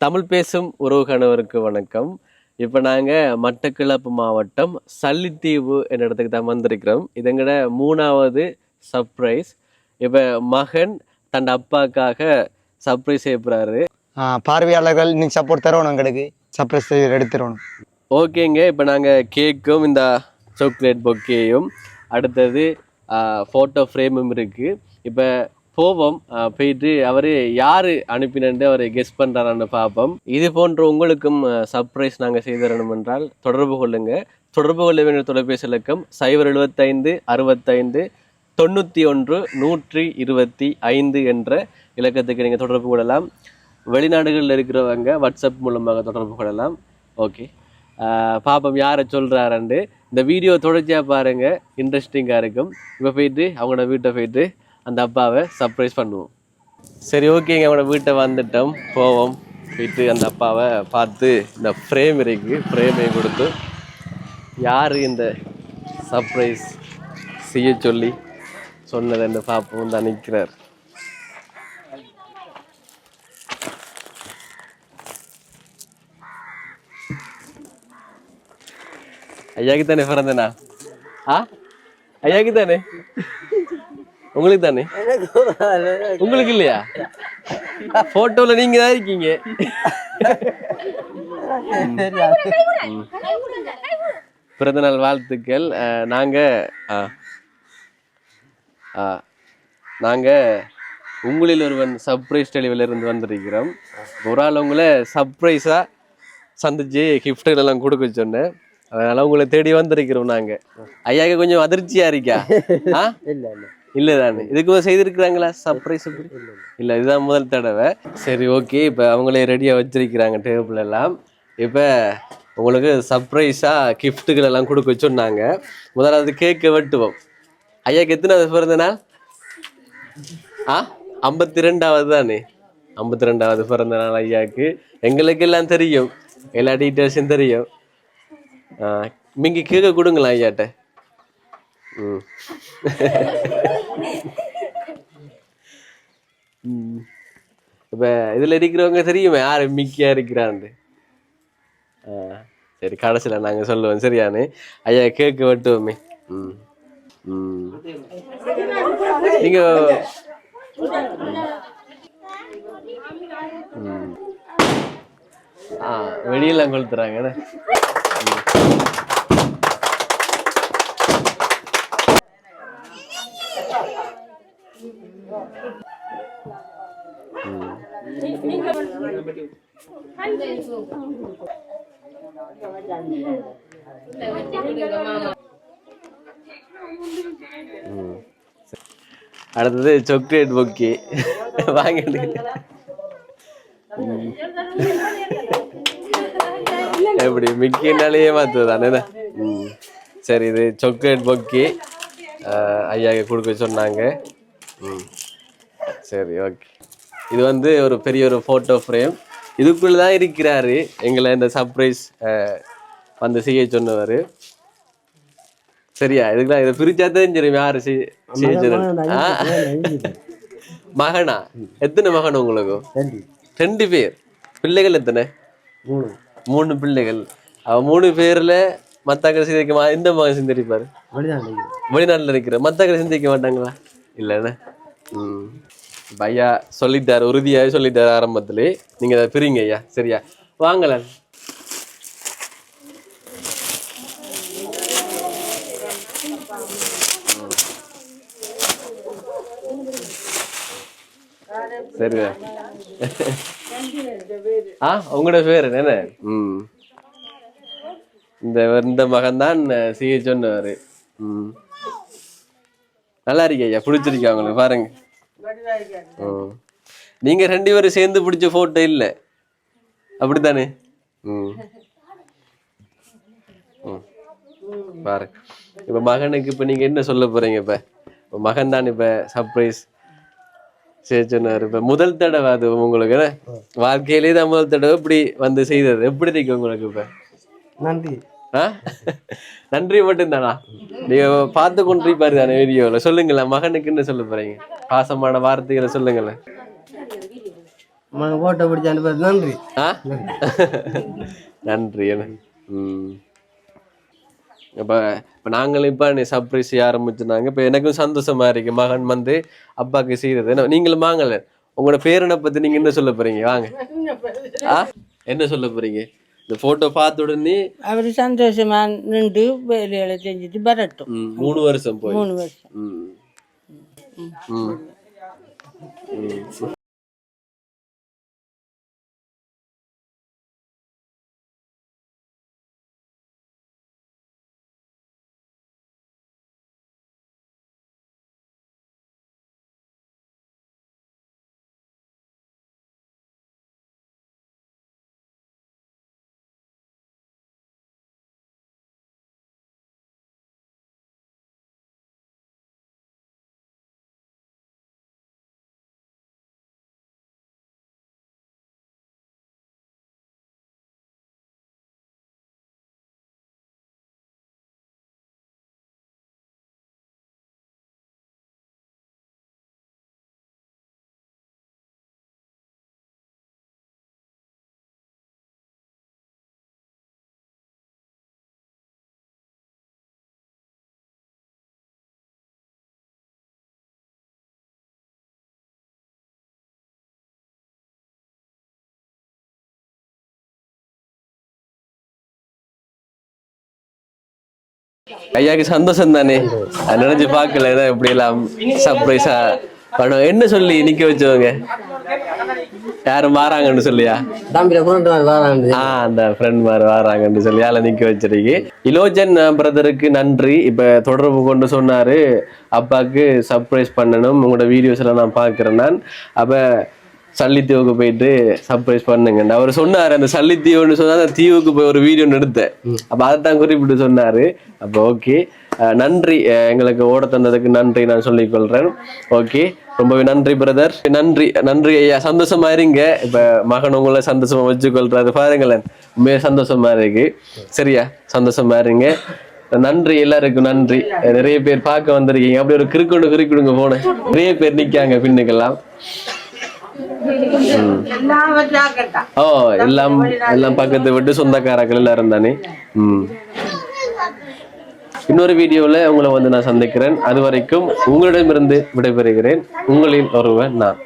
தமிழ் பேசும் உறவுகானவருக்கு வணக்கம். இப்போ நாங்கள் மட்டக்களப்பு மாவட்டம் சல்லித்தீவு என்ற இடத்துக்கு தான் வந்திருக்கிறோம். இதங்கட மூணாவது சர்ப்ரைஸ் இப்போ மகன் தன் அப்பாக்காக சர்ப்ரைஸ் செய்யப்படுறாரு பார்வையாளர்கள் இன்னைக்கு சப்போர்ட் தரணும் எங்களுக்கு. சர்ப்ரைஸ் எடுத்துடணும் ஓகேங்க இப்போ நாங்கள் கேக்கும் இந்த சாக்லேட் பொக்கேயும் அடுத்தது ஃபோட்டோ ஃப்ரேமும் இருக்குது இப்போ போவோம் போயிட்டு அவர் யார் அனுப்பினு அவர் கெஸ் பண்ணுறாரான்னு பார்ப்போம். இது போன்ற உங்களுக்கும் சர்ப்ரைஸ் நாங்கள் செய்து தரணும் என்றால் தொடர்பு கொள்ளுங்க. தொடர்பு கொள்ள வேண்டிய தொலைபேசி இலக்கம் சைபர் எழுபத்தைந்து அறுபத்தைந்து தொண்ணூற்றி ஒன்று நூற்றி இருபத்தி ஐந்து என்ற இலக்கத்துக்கு நீங்கள் தொடர்பு கொள்ளலாம். வெளிநாடுகளில் இருக்கிறவங்க வாட்ஸ்அப் மூலமாக தொடர்பு கொள்ளலாம். ஓகே பாப்பம் யாரை சொல்கிறாரண்டு இந்த வீடியோ தொடர்ச்சியாக பாருங்கள் இன்ட்ரெஸ்டிங்காக இருக்கும். இப்போ போயிட்டு அவங்களோட வீட்டை போயிட்டு அந்த அப்பாவை சர்ப்ரைஸ் பண்ணுவோம். சரி ஓகேங்க அவனோட வீட்டை வந்துட்டோம். போவோம். போயிட்டு அந்த அப்பாவை பார்த்து இந்த ஃப்ரேம் இருக்கு. ஃப்ரேமையும் கொடுத்து யார் இந்த சர்ப்ரைஸ் செய்ய சொல்லி சொன்னதுன்னு பார்ப்போம் தான் நிற்கிறார் ஐயாக்கு தானே பிறந்தனா? ஆ? ஐயாக்கு தானே உங்களுக்கு தானே உங்களுக்கு இல்லையா? போட்டோல நீங்க தான் இருக்கீங்க. பிறந்தநாள் வாழ்த்துக்கள். நாங்க. நாங்க உங்களில் ஒருவன் சர்ப்ரைஸ் டெலிவரில இருந்து வந்திருக்கிறோம். ஒரு ஆள் உங்களை சர்ப்ரைஸா சந்திச்சு கிஃப்ட்டுகள் எல்லாம் கொடுக்க சொன்னேன். அதனால உங்களை தேடி வந்திருக்கிறோம் நாங்க. ஐயாக்கு கொஞ்சம் அதிர்ச்சியா இருக்கா? ஆ? இல்ல. இல்லை தானே இதுக்கு செய்திருக்கிறாங்களா? சர்ப்ரைஸ் இல்லை இதுதான் முதல் தடவை. சரி ஓகே இப்போ அவங்களே ரெடியாக வச்சிருக்கிறாங்க டேபிள் எல்லாம். இப்போ உங்களுக்கு சர்ப்ரைஸாக கிஃப்ட்டுகள் எல்லாம் கொடுக்க சொன்னாங்க. முதலாவது கேக்கை வெட்டுவோம். ஐயாக்கு எத்தனாவது பிறந்த நாள்? ஆ? ஐம்பத்தி ரெண்டாவது தானே? ஐம்பத்தி ரெண்டாவது பிறந்த நாள் ஐயாக்கு. எங்களுக்கு எல்லாம் தெரியும். எல்லா டீட்டெயில்ஸும் தெரியும். ஆ, நீங்க கேட்க கொடுங்களா ஐயாட்ட. ம். இப்போ இதில் இருக்கிறவங்க தெரியுமே யார் மிக்கியா இருக்கிறான்னு. ஆ, சரி கடைசியில் நாங்கள் சொல்லுவோம் சரியானு? ஐயா கேக்கு வெட்டுவோமே. ம் ம். நீங்கள் ஆ வெளியெல்லாம் கொளுத்துறாங்கண்ணே Thank you. அடுத்தது சாக்லேட் பொக்கி வாங்கிட்டு எப்படி மிக்கினாலேயே மாத்துதானே ம். சரி இது சாக்லேட் பொக்கி ஐயாக்கு கொடுக்க சொன்னாங்க. ம். சரி ஓகே இது வந்து ஒரு பெரிய ஒரு ஃபோட்டோ ஃப்ரேம் இதுக்குள்ள தான் இருக்கிறாரு. எங்களை இந்த சர்ப்ரைஸ் வந்து செய்ய சொன்னவர். சரியா? இதுக்கெல்லாம் இதை பிரிச்சா தெரியும் யாரு? மகனா எத்தனை மகன் உங்களுக்கு? ரெண்டு. பேர். பிள்ளைகள் எத்தனை? மூணு. பிள்ளைகள். அவ மூணு பேர்ல மத்தாக்கள் சிந்திக்க மா எந்த மகன் சிந்திருப்பாரு வெளிநாட்டுல இருக்கிற மத்தாக்கள் சிந்திக்க மாட்டாங்களா? இல்லைண்ணே. ம். பையா சொல்லிட்டார் உறுதியாக சொல்லிட்டார் ஆரம்பத்திலே. நீங்க அதை பிரிங்க ஐயா சரியா? வாங்கல சரியா? ஆ உங்களோட பேர் என்ன? ம். இந்த இந்த மகன் தான் சிஹெச் ஒன்று ம். நல்லா இருக்கே ஐயா பிடிச்சிருக்கேன் உங்களுக்கு பாருங்கள் நீங்க ரெண்டு பேரும் சேர்ந்து பிடிச்ச போட்டோ இல்ல? அப்படித்தானே? ம். பாருங்க இப்ப மகனுக்கு இப்ப நீங்க என்ன சொல்ல போறீங்க இப்ப? இப்ப மகன் தான் இப்ப சர்ப்ரைஸ் சரி சொன்னாரு. இப்ப முதல் தடவை அது உங்களுக்கு? வாழ்க்கையிலே தான் முதல் தடவை இப்படி வந்து செய்தது. எப்படி இருக்கு உங்களுக்கு இப்ப? நன்றி. ஆ? நன்றி மட்டும்தானா? நீங்க பார்த்து கொண்டிருப்பாரு தானே வீடியோல சொல்லுங்களேன் மகனுக்கு என்ன சொல்ல போறீங்க? பாசமான வார்த்தைகளை சொல்லுங்களேன். போட்டோ பிடிச்ச அனுப்பது நன்றி. ஆ? நன்றி என்ன? ம். இப்போ இப்போ நாங்களும் இப்போ நீ சர்ப்ரைஸ் ஆரம்பிச்சுனாங்க. இப்போ எனக்கும் சந்தோஷமா இருக்கு. மகன் வந்து அப்பாவுக்கு செய்யறது. நீங்களும் வாங்கல. உங்களோட பேரனை பத்தி நீங்க என்ன சொல்ல போறீங்க? வாங்க. ஆ? என்ன சொல்ல போறீங்க? இந்த போட்டோ பார்த்த உடனே அவர் சந்தோஷமா நின்று வேலைகளை செஞ்சுட்டு வரட்டும். மூணு வருஷம் போய் மூணு வருஷம். ம். ம் ம் ஐயாக்கு சந்தோஷம் தானே? அது நினைச்சு பார்க்கல ஏதோ இப்படி எல்லாம் சர்ப்ரைஸா பண்ணுவோம் என்ன சொல்லி நிக்க வச்சவங்க? யாரும் மாறாங்கன்னு சொல்லியா? அந்த ஃப்ரெண்ட் மாதிரி வராங்கன்னு சொல்லி அதில் நிக்க வச்சிருக்கு. இலோஜன் பிரதருக்கு நன்றி. இப்ப தொடர்பு கொண்டு சொன்னாரு. அப்பாவுக்கு சர்ப்ரைஸ் பண்ணணும். உங்களோட வீடியோஸ் எல்லாம் நான் பார்க்கிறேன் நான். அப்ப சல்லித்தீவுக்கு போயிட்டு சர்ப்ரைஸ் பண்ணுங்க அவர் சொன்னாரு அந்த சல்லித்தீவுன்னு சொன்னா அந்த தீவுக்கு போய் ஒரு வீடியோ எடுத்தேன். அப்ப அதைத்தான் குறிப்பிட்டு சொன்னாரு. அப்ப ஓகே நன்றி. எங்களுக்கு ஓட தந்ததுக்கு நன்றி நான் சொல்லிக் கொள்றேன். ஓகே ரொம்பவே நன்றி பிரதர் நன்றி நன்றி ஐயா. சந்தோஷமா இருங்க. இப்ப மகன் உங்களை சந்தோஷமா வச்சுக்கொள்றாரு. பாருங்களேன். உண்மையா சந்தோஷமா இருக்கு. சரியா? சந்தோஷமா இருங்க. நன்றி எல்லாருக்கும் நன்றி. நிறைய பேர் பார்க்க வந்திருக்கீங்க. அப்படி ஒரு கிறுக்கொண்டு கிறுக்கிடுங்க போன நிறைய பேர் நிக்காங்க பின்னுக்கெல்லாம். ஓ எல்லாம் எல்லாம் பக்கத்து விட்டு சொந்தக்காரர்கள் எல்லாரும் தானே? ம். இன்னொரு வீடியோவில் உங்களை வந்து நான் சந்திக்கிறேன். அது வரைக்கும் உங்களிடமிருந்து விடைபெறுகிறேன். உங்களில் ஒருவன் நான்.